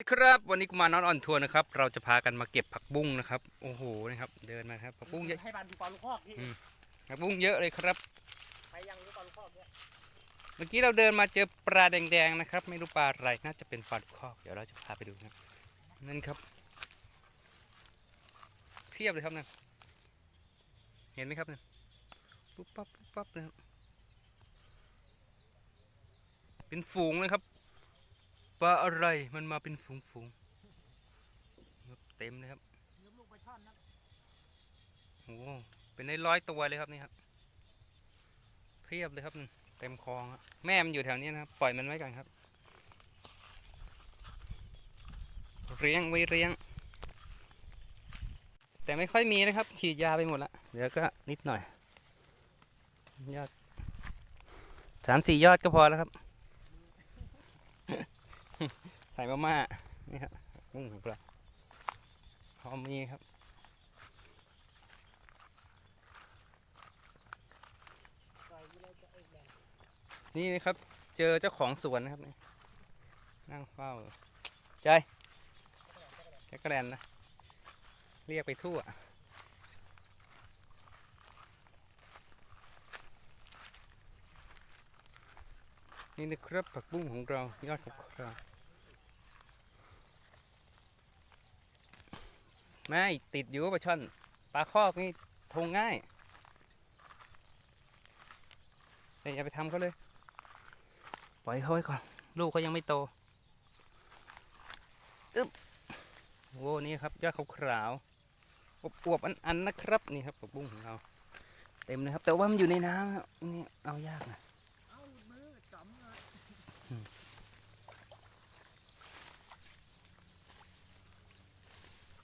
ครับวันนี้กูมานอนออนทัวร์นะครับ เราจะพากันมาเก็บผักบุ้งนะครับ โอ้โหนะครับ เดินมาครับผักบุ้งเยอะให้บันดูปลาลูกคอกพี่อืมผักบุ้งเยอะเลยครับใครยังรู้ปลาลูกคอกเนี่ยเมื่อกี้เราเดินมาเจอปลาแดงๆนะครับ ไม่รู้ปลาอะไรน่าจะเป็นปลาดุกคอกเดี๋ยวเราจะพาไปดูนะครับนั่นครับเทียบเลยครับนั่นเห็นไหมครับนั่นปุ๊บปั๊บปุ๊บปั๊บนะครับเป็นฝูงเลยครับ ปลาอะไรมันมาเป็นฝูงฝูงๆครับเต็มเลยครับลูกปลาช่อนนะโอ้เป็นได้ร้อยตัวเลยครับนี่ครับเพียบเลยครับเต็มคลองอะแม่มันอยู่แถวนี้นะครับปล่อยมันไว้ก่อนครับ เลี้ยงไว้เลี้ยง แต่ไม่ค่อยมีนะครับ ฉีดยาไปหมดละเดี๋ยวก็นิดหน่อยยอดสามสี่ยอดก็พอแล้วครับ ใส่มาม่านี่ครับกุ้งของเราพร้อมีครับนี่นะครับ เจอเจ้าของสวนนะครับนั่งเฝ้าใจแจ็คแกรนนะ เรียกไปทั่วนี่นะครับผักบุ้งของเรายอดของเรา ไม่ติดอยู่ปลาช่อนปลาคอกนี่ทงง่ายแต่อย่าไปทำเขาเลย ปล่อยเขาไว้ก่อน ลูกเขายังไม่โตอึ๊บโอ้นี่ครับยอดขาวๆอวบๆอันๆนะครับนี่ครับผักบุ้งของเรา เต็มเลยครับ แต่ว่ามันอยู่ในน้ำครับนี่เอายากนะ เอามือจำเลย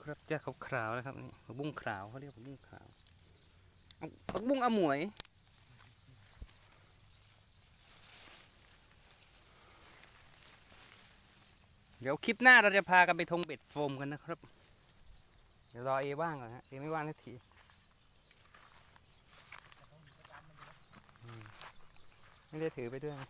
ครับยอดขาวๆนะครับนี่ผักบุ้งขาวเขาเรียกผักบุ้งขาวเอาผักบุ้งอมวย เดี๋ยวคลิปหน้าเราจะพากันไปทงเบ็ดโฟมกันนะครับ เดี๋ยวรอเอว่างก่อนฮะเอไม่ว่างสักทีไม่ได้ถือไปด้วยนะ